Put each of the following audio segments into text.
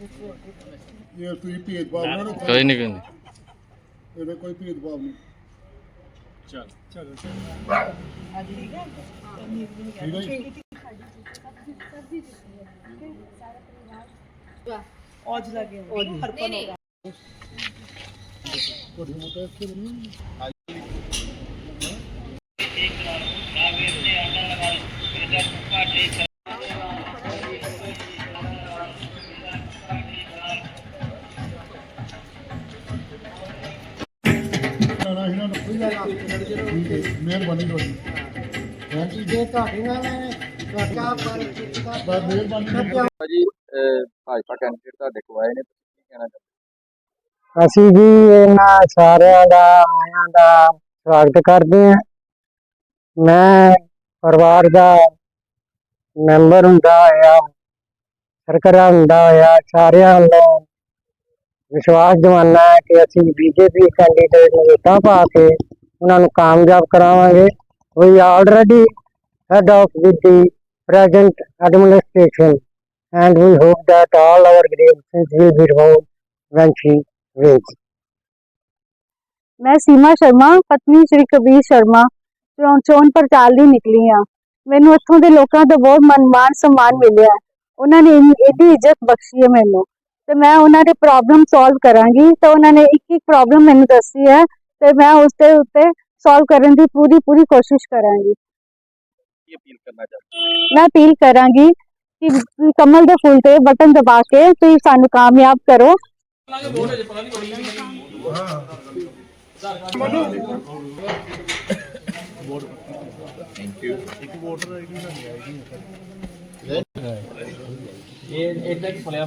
ਇਹ ਤੁਸੀਂ ਭੇਦਭਾਵ ਨਾ ਰੱਖੋ ਕੋਈ ਨਹੀਂ ਕੋਈ ਨਹੀਂ ਇਹਦੇ ਕੋਈ ਭੇਦਭਾਵ ਨਹੀਂ ਚਲ ਠੀਕ ਹੈ ਜੀ ਔਜ ਲੱਗੇ ਹਰ ਪਲ ਹੋਗਾ ਤੁਹਾਡੇ ਮੋਟਾ ਇੱਥੇ ਬਣੀ ਨਾ ਇਹਨਾਂ ਨੂੰ ਕੋਈ ਮਿਹਰਬਾਨੀ ਤੁਹਾਡੀ ਥੈਂਕ ਯੂ ਜੇ ਤੁਹਾਡੀਆਂ ਨੇ ਤੁਹਾਡਾ ਪਰ ਕੀਤਾ ਮਿਹਰਬਾਨੀ ਤੁਹਾਡੀ। ਭਾਜੀ ਅਹ, ਭਾਜਪਾ ਕੈਂਡੀਡੇਟ ਤੁਹਾਡੇ ਕੋਲ ਆਏ ਨੇ ਤੁਸੀਂ ਕੀ ਕਹਿਣਾ ਚਾਹੁੰਦੇ ਅਸੀਂ ਜੀ ਇਹਨਾਂ ਸਾਰਿਆਂ ਦਾ ਆਇਆਂ ਦਾ ਸਵਾਗਤ ਕਰਦੇ ਹਾਂ ਮੈਂ ਪਰਿਵਾਰ ਦਾ ਮੈਂਬਰ ਹੁੰਦਾ ਹੋਇਆ ਸਰਕਰਾ ਹੁੰਦਾ ਹੋਇਆ ਸਾਰਿਆਂ ਨੂੰ ਵਿਸ਼ਵਾਸ ਦਿਵਾਨਾ ਹੈ ਕਿ ਅਸੀਂ ਬੀਜੇਪੀ ਕੈਂਡੀਡੇਟ ਨੂੰ ਵੋਟਾਂ ਪਾ ਕੇ ਉਹਨਾਂ ਨੂੰ ਕਾਮਯਾਬ ਕਰਾਵਾਂਗੇ। ਵੀ already head of with the present administration and we hope that all our grievances will be removed when she wins. ਮੈਂ ਸੀਮਾ ਸ਼ਰਮਾ, ਪਤਨੀ ਸ਼੍ਰੀ ਕਬੀਰ ਸ਼ਰਮਾ, ਚੋਣ ਪ੍ਰਚਾਰ ਲਈ ਨਿਕਲੀ ਆ ਮੈਨੂੰ ਇੱਥੋਂ ਦੇ ਲੋਕਾਂ ਦਾ ਬਹੁਤ ਮਨਮਾਨ ਸਨਮਾਨ ਮਿਲਿਆ। ਹੈ। ਉਹਨਾਂ ਨੇ ਇੰਨੀ ਇਹਦੀ ਇੱਜ਼ਤ ਬਖਸ਼ੀ ਹੈ ਮੈਨੂੰ। ਤੇ ਮੈਂ ਉਹਨਾਂ ਦੇ ਪ੍ਰੋਬਲਮ ਸੋਲਵ ਕਰਾਂਗੀ। ਤੇ ਉਹਨਾਂ ਨੇ ਇੱਕ ਇੱਕ ਪ੍ਰੋਬਲਮ ਮੈਨੂੰ ਦੱਸੀ ਹੈ। ਤੇ ਮੈਂ ਉਸ ਦੇ ਉੱਤੇ ਸੋਲਵ ਕਰਨ ਦੀ ਪੂਰੀ ਪੂਰੀ ਕੋਸ਼ਿਸ਼ ਕਰਾਂਗੀ ਕੀ ਅਪੀਲ ਕਰਨਾ ਚਾਹੁੰਦੇ ਮੈਂ ਅਪੀਲ ਕਰਾਂਗੀ ਕਿ ਤੁਸੀਂ ਕਮਲ ਦੇ ਫੁੱਲ ਤੇ ਬਟਨ ਦਬਾ ਕੇ ਤੁਸੀਂ ਸਾਨੂੰ ਕਾਮਯਾਬ ਕਰੋ ਇਹ ਇਦਾਂ ਕੀ ਫਲਿਆ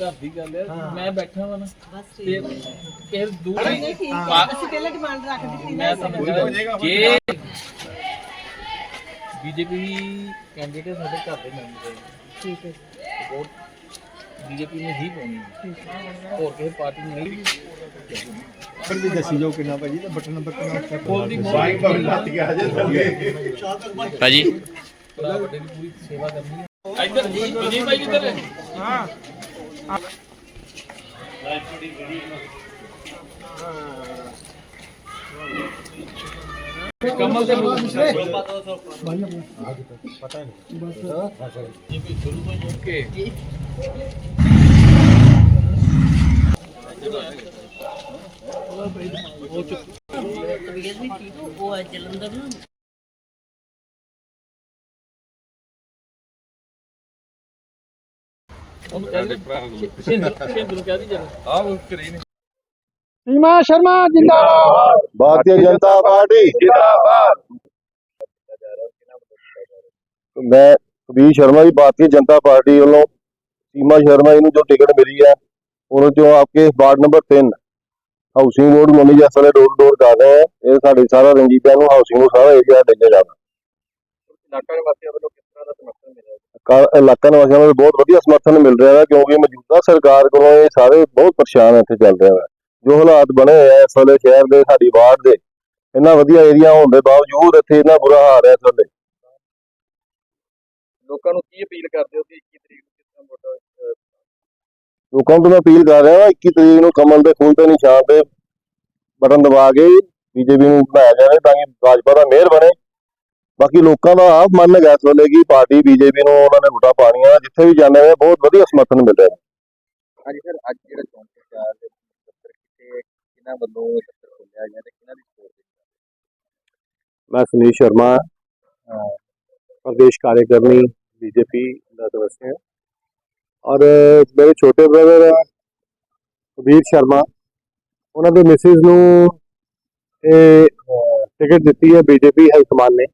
ਘਰ ਦੀ ਗੱਲ ਹੈ ਮੈਂ ਬੈਠਾ ਵਾਂ ਨਾ ਤੇ ਕਿਸੇ ਦੂਰੀ ਠੀਕ ਹੈ। ਅਸੀਂ ਪਹਿਲਾਂ ਡਿਮਾਂਡ ਰੱਖ ਦਿੱਤੀ ਮੈਂ ਸਮਝਦਾ ਜੇ ਬੀਜੇਪੀ ਕੈਂਡੀਡੇਟ ਸਾਡੇ ਘਰ ਦੇ ਮੈਂਬਰ ਹੈ ਠੀਕ ਹੈ। ਵੋਟ ਬੀਜੇਪੀ ਨੂੰ ਹੀ ਪਾਉਣੀ ਹੈ। ਹੋਰ ਕਿਸੇ ਪਾਰਟੀ ਨੂੰ ਨਹੀਂ। ਫਿਰ ਵੀ ਦੱਸੀ ਜਾਓ ਕਿੰਨਾ ਭਾਜੀ ਤੇ ਬਟਨ ਨੰਬਰ ਕਿੰਨਾ ਬੋਲਦੀ ਬਾਈਕ ਤੋਂ ਲੱਤ ਗਿਆ ਜੇ ਥੱਲੇ ਭਾਜੀ। ਵੱਡੇ ਦੀ ਪੂਰੀ ਸੇਵਾ ਕਰਨੀ ਹੈ। ਇੱਧਰ ਜੀ ਭਾਈ ਕਿੱਧਰ ਹੈ। ਹਾਂ ਕਮਲ ਦੇ ਓਕੇ ਉਹ ਹੈ ਜਲੰਧਰ ਨੂੰ ਉਹਨੂੰ ਕਹਿ ਦੇ ਸਿੰਧੂ ਸਿੰਧੂ ਨੂੰ। ਕਹਿ ਦੇ ਜਰਾ। ਆਹ ਉਹ ਕਰੇ ਨੇ ਸੀਮਾ ਸ਼ਰਮਾ ਜਿੰਦਾਬਾਦ। ਭਾਰਤੀ ਜਨਤਾ ਪਾਰਟੀ। ਜਿੰਦਾਬਾਦ। ਮੈਂ ਕਬੀਰ ਸ਼ਰਮਾ ਜੀ ਭਾਰਤੀ ਜਨਤਾ ਪਾਰਟੀ ਵੱਲੋਂ ਸੀਮਾ ਸ਼ਰਮਾ ਜੀ ਨੂੰ ਜੋ ਟਿਕਟ ਮਿਲੀ ਹੈ ਉਹਨਾਂ ਚੋਂ ਆਪਕੇ ward number 3 housing board colony ਜਸਲੇ road door ਕਰ ਰਹੇ ਹੈ। ਇਹ ਸਾਡੇ ਸਾਰਾ ਰਣਜੀਤਾਂ ਨੂੰ ਹਾਊਸਿੰਗ ਨੂੰ ਸਾਰਾ ਏਰੀਆ ਦੇਣਾ ਜਾਣਾ। ਇਲਾਕਾ ਦੇ ਵਾਸੀਆਂ ਵੱਲੋਂ ਕਿਸ ਤਰ੍ਹਾਂ ਦਾ ਸਮਰਥਨ ਮਿਲਿਆ ਇਲਾਕਾ ਨਿਵਾਸੀਆਂ ਨੂੰ ਬਹੁਤ ਵਧੀਆ ਸਮਰਥਨ ਮਿਲ ਰਿਹਾ ਹੈ ਕਿਉਂਕਿ ਮੌਜੂਦਾ ਸਰਕਾਰ ਕੋਲੋਂ ਇਹ ਸਾਰੇ ਬਹੁਤ ਪਰੇਸ਼ਾਨ ਇੱਥੇ ਚੱਲ ਰਹੇ ਹੈ। ਜੋ ਹਾਲਾਤ ਬਣੇ ਹੋਏ ਆ ਇਸ ਵੇਲੇ ਸ਼ਹਿਰ ਦੇ ਸਾਡੀ ਵਾਰਡ ਦੇ ਇੰਨਾ ਵਧੀਆ ਏਰੀਆ ਹੋਣ ਦੇ ਬਾਵਜੂਦ ਇੱਥੇ ਇੰਨਾ ਬੁਰਾ ਹਾਲ ਹੈ ਵੇਲੇ। ਲੋਕਾਂ ਨੂੰ ਕੀ ਅਪੀਲ ਕਰਦੇ ਹੋ ਕਿ 21 ਤਰੀਕ ਨੂੰ ਵੋਟ ਅਹ, ਲੋਕਾਂ ਤੋਂ ਮੈਂ ਅਪੀਲ ਕਰ ਰਿਹਾ ਹਾਂ 21 ਤਰੀਕ ਨੂੰ ਕਮਲ ਦੇ ਫੁੱਲ ਤੇ ਨਿਸ਼ਾਨ ਤੇ ਬਟਨ ਦਬਾ ਕੇ ਬੀਜੇਪੀ ਨੂੰ ਬਣਾਇਆ ਜਾਵੇ ਤਾਂ ਕਿ ਭਾਜਪਾ ਦਾ ਮਿਹਰ ਬਣੇ। ਬਾਕੀ ਲੋਕਾਂ ਦਾ ਆਪ ਮੰਨ ਹੈਗਾ ਇਸ ਵੇਲੇ ਕਿ ਪਾਰਟੀ ਬੀਜੇਪੀ ਨੂੰ ਉਹਨਾਂ ਨੇ ਵੋਟਾਂ ਪਾਣੀਆਂ ਜਿੱਥੇ ਵੀ ਜਾਂਦੇ ਨੇ ਬਹੁਤ ਵਧੀਆ ਸਮਰਥਨ ਮਿਲ ਰਿਹਾ ਹੈ। ਹਾਂਜੀ ਸਰ ਅੱਜ ਜਿਹੜਾ ਚੋਣ ਪ੍ਰਚਾਰ ਦੇ ਦਫ਼ਤਰ ਕਿਤੇ ਕਿਹਨਾਂ ਵੱਲੋਂ ਦਫ਼ਤਰ ਖੋਲ੍ਹਿਆ ਗਿਆ ਤੇ ਕਿਹਨਾਂ ਦੀ ਸਪੋਰਟ ਦੇ ਮੈਂ ਸੁਨੀਲ ਸ਼ਰਮਾ ਪ੍ਰਦੇਸ਼ ਕਾਰਜਕਰਨੀ ਬੀਜੇਪੀ ਦਾ ਸਦस्य ਹਾਂ। ਔਰ ਮੇਰੇ ਛੋਟੇ ਬ੍ਰਦਰ ਕਬੀਰ ਸ਼ਰਮਾ ਉਹਨਾਂ ਦੇ ਮਿਸਿਸ ਨੂੰ ਇਹ ਟਿਕਟ ਦਿੱਤੀ ਹੈ ਬੀਜੇਪੀ ਹਾਈ ਕਮਾਨ ਨੇ।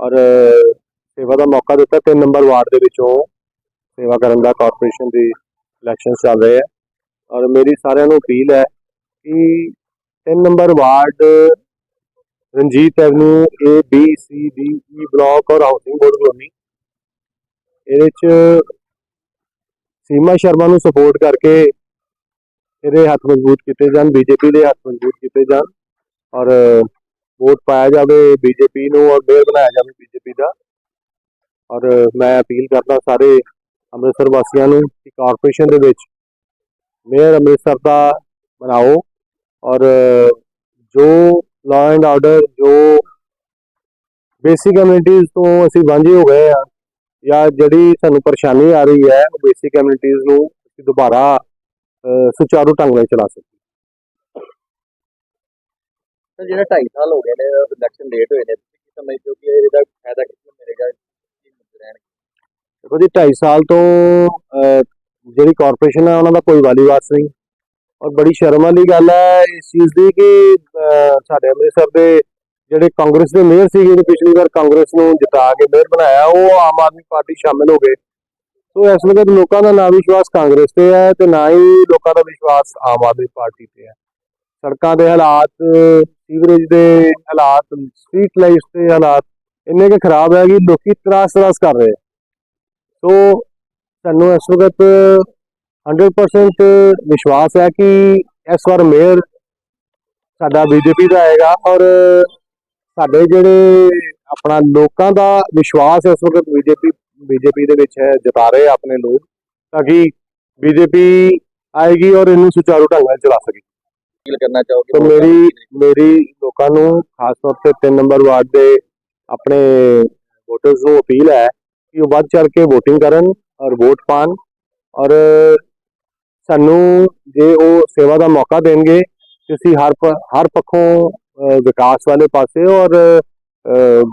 ਔਰ ਸੇਵਾ ਦਾ ਮੌਕਾ ਦਿੱਤਾ ਤਿੰਨ ਨੰਬਰ ਵਾਰਡ ਦੇ ਵਿੱਚੋਂ। ਸੇਵਾ ਕਰਨ ਦਾ ਕਾਰਪੋਰੇਸ਼ਨ ਦੀ ਇਲੈਕਸ਼ਨ ਚੱਲ ਰਹੇ ਹੈ ਔਰ ਮੇਰੀ ਸਾਰਿਆਂ ਨੂੰ ਅਪੀਲ ਹੈ ਕਿ ਤਿੰਨ number ward, Ranjit avenue A B C D E block ਔਰ ਹਾਊਸਿੰਗ ਬੋਰਡ ਕਲੋਨੀ ਇਹਦੇ ਚ ਸੀਮਾ ਸ਼ਰਮਾ ਨੂੰ ਸਪੋਰਟ ਕਰਕੇ ਇਹਦੇ ਹੱਥ ਮਜ਼ਬੂਤ ਕੀਤੇ ਜਾਣ ਬੀਜੇਪੀ ਦੇ ਹੱਥ ਮਜ਼ਬੂਤ ਕੀਤੇ ਜਾਣ। ਔਰ ਵੋਟ ਪਾਇਆ ਜਾਵੇ ਬੀਜੇਪੀ ਨੂੰ ਔਰ ਮੇਅਰ ਬਣਾਇਆ ਜਾਵੇ ਬੀਜੇਪੀ ਦਾ। ਔਰ ਮੈਂ ਅਪੀਲ ਕਰਦਾ ਸਾਰੇ ਅੰਮ੍ਰਿਤਸਰ ਵਾਸੀਆਂ ਨੂੰ ਕਿ ਕਾਰਪੋਰੇਸ਼ਨ ਦੇ ਵਿੱਚ ਮੇਅਰ ਅੰਮ੍ਰਿਤਸਰ ਦਾ ਬਣਾਓ। ਔਰ ਜੋ ਲਾਅ ਐਂਡ ਆਰਡਰ ਜੋ ਬੇਸਿਕ ਕਮਿਊਨਿਟੀਜ਼ ਤੋਂ ਅਸੀਂ ਵਾਂਝੇ ਹੋ ਗਏ ਆ ਜਾਂ ਜਿਹੜੀ ਸਾਨੂੰ ਪਰੇਸ਼ਾਨੀ ਆ ਰਹੀ ਹੈ, ਉਹ ਬੇਸਿਕ ਕਮਿਊਨਿਟੀਜ਼ ਨੂੰ ਅਸੀਂ ਦੁਬਾਰਾ ਸੁਚਾਰੂ ਢੰਗ ਨਾਲ ਚਲਾ ਸਕੀਏ ਜਿਹੜਾ 2.5 ਸਾਲ ਹੋ ਗਏ ਨੇ ਇਲੈਕਸ਼ਨ ਲੇਟ ਹੋਏ ਨੇ, ਤੁਸੀਂ ਕੀ ਸਮਝਦੇ ਹੋ ਕਿ ਇਹਦਾ ਫਾਇਦਾ ਕਿਸ ਨੂੰ ਮਿਲੇਗਾ? ਕੀ ਮੁੱਦੇ ਰਹਿਣਗੇ ਦੇਖੋ ਜੀ 2.5 ਸਾਲ ਤੋਂ ਜਿਹੜੀ ਕਾਰਪੋਰੇਸ਼ਨ ਹੈ ਉਹਨਾਂ ਦਾ ਕੋਈ ਵਾਲੀ ਵਾਰਸ ਨਹੀਂ। ਔਰ ਬੜੀ ਸ਼ਰਮ ਵਾਲੀ ਗੱਲ ਹੈ ਇਸ ਚੀਜ਼ ਦੀ ਕਿ ਸਾਡੇ ਅੰਮ੍ਰਿਤਸਰ ਦੇ ਜਿਹੜੇ ਕਾਂਗਰਸ ਦੇ ਮੇਅਰ ਸੀਗੇ ਜਿਹੜੇ ਪਿਛਲੀ ਵਾਰ ਕਾਂਗਰਸ ਨੂੰ ਜਿਤਾ ਕੇ ਮੇਅਰ ਬਣਾਇਆ, ਉਹ ਆਮ ਆਦਮੀ ਪਾਰਟੀ ਸ਼ਾਮਿਲ ਹੋ ਗਏ। ਸੋ ਇਸ ਵਕਤ ਲੋਕਾਂ ਦਾ ਨਾ ਵਿਸ਼ਵਾਸ ਕਾਂਗਰਸ ਤੇ ਹੈ ਤੇ ਨਾ ਹੀ ਲੋਕਾਂ ਦਾ ਵਿਸ਼ਵਾਸ ਆਮ ਆਦਮੀ ਪਾਰਟੀ ਤੇ ਹੈ ਸੜਕਾਂ ਦੇ ਹਾਲਾਤ, ਸੀਵਰੇਜ ਦੇ ਹਾਲਾਤ ਸਟਰੀਟ ਲਾਈਟਸ ਦੇ ਹਾਲਾਤ ਇੰਨੇ ਕਿ ਖਰਾਬ ਹੈ ਕਿ ਲੋਕੀ ਤਰਾਸ ਤਰਾਸ ਕਰ ਰਹੇ ਸੋ ਸਾਨੂੰ ਇਸ ਵਕਤ 100% ਵਿਸ਼ਵਾਸ ਹੈ ਕਿ ਇਸ ਵਾਰ ਮੇਅਰ ਸਾਡਾ ਬੀਜੇਪੀ ਦਾ ਆਏਗਾ ਔਰ ਸਾਡੇ ਜਿਹੜੇ ਆਪਣਾ ਲੋਕਾਂ ਦਾ ਵਿਸ਼ਵਾਸ ਇਸ ਵਕਤ ਬੀਜੇਪੀ ਬੀਜੇਪੀ ਦੇ ਵਿੱਚ ਹੈ, ਜਤਾ ਰਹੇ ਆਪਣੇ ਲੋਕ, ਤਾਂ ਕਿ ਬੀਜੇਪੀ ਆਏਗੀ ਔਰ ਇਹਨੂੰ ਸੁਚਾਰੂ ਢੰਗ ਨਾਲ ਚਲਾ ਸਕੇ। ਅਪੀਲ ਕਰਨਾ ਚਾਹੋਗੇ? ਸੋ ਮੇਰੀ ਮੇਰੀ ਲੋਕਾਂ ਨੂੰ, ਖਾਸ ਤੌਰ ਤੇ 3 ਨੰਬਰ ਵਾਰਡ ਦੇ ਆਪਣੇ ਵੋਟਰਸ ਨੂੰ ਅਪੀਲ ਹੈ ਕਿ ਉਹ ਵੱਧ ਚੜ ਕੇ VOTING ਕਰਨ ਔਰ ਵੋਟ ਪਾਣ ਔਰ ਸਾਨੂੰ ਜੇ ਉਹ ਸੇਵਾ ਦਾ ਮੌਕਾ ਦੇਣਗੇ ਤੁਸੀਂ ਹਰ ਹਰ ਪੱਖੋਂ ਵਿਕਾਸ ਵਾਲੇ ਪਾਸੇ ਔਰ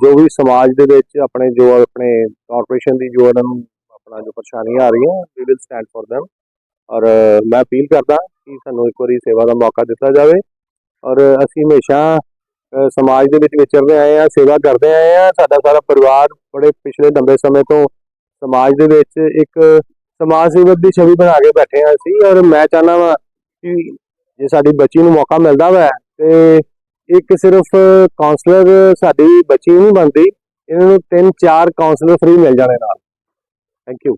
ਜੋ ਵੀ ਸਮਾਜ ਦੇ ਵਿੱਚ ਆਪਣੇ ਜੋ, ਆਪਣੇ ਕਾਰਪੋਰੇਸ਼ਨ ਦੀ ਜੋ ਉਹਨਾਂ ਨੂੰ, ਆਪਣਾ ਜੋ ਪਰੇਸ਼ਾਨੀਆਂ ਆ ਰਹੀਆਂ we will stand for them ਔਰ ਮੈਂ ਅਪੀਲ ਕਰਦਾ ਕਿ ਸਾਨੂੰ ਇੱਕ ਵਾਰੀ ਸੇਵਾ ਦਾ ਮੌਕਾ ਦਿੱਤਾ ਜਾਵੇ। ਔਰ ਅਸੀਂ ਹਮੇਸ਼ਾ ਸਮਾਜ ਦੇ ਵਿੱਚ ਵਿਚਰਦੇ ਆਏ ਆ ਸੇਵਾ ਕਰਦੇ ਆਏ ਆ ਸਾਡਾ ਸਾਰਾ ਪਰਿਵਾਰ ਬੜੇ ਪਿਛਲੇ ਲੰਬੇ ਸਮੇਂ ਤੋਂ ਸਮਾਜ ਦੇ ਵਿੱਚ ਇੱਕ ਸਮਾਜ ਸੇਵਕ ਦੀ ਛਵੀ ਬਣਾ ਕੇ ਬੈਠੇ ਆ ਅਸੀਂ। ਔਰ ਮੈਂ ਚਾਹਨਾ ਵਾਂ ਕਿ ਜੇ ਸਾਡੀ ਬੱਚੀ ਨੂੰ ਮੌਕਾ ਮਿਲਦਾ ਵਾ, ਤੇ ਇੱਕ ਸਿਰਫ ਕਾਉਂਸਲਰ ਸਾਡੀ ਬੱਚੀ ਨਹੀਂ ਬਣਦੀ, ਇਹਨਾਂ ਨੂੰ ਤਿੰਨ ਚਾਰ ਕਾਉਂਸਲਰ ਫ੍ਰੀ ਮਿਲ ਜਾਣੇ ਨਾਲ। Thank you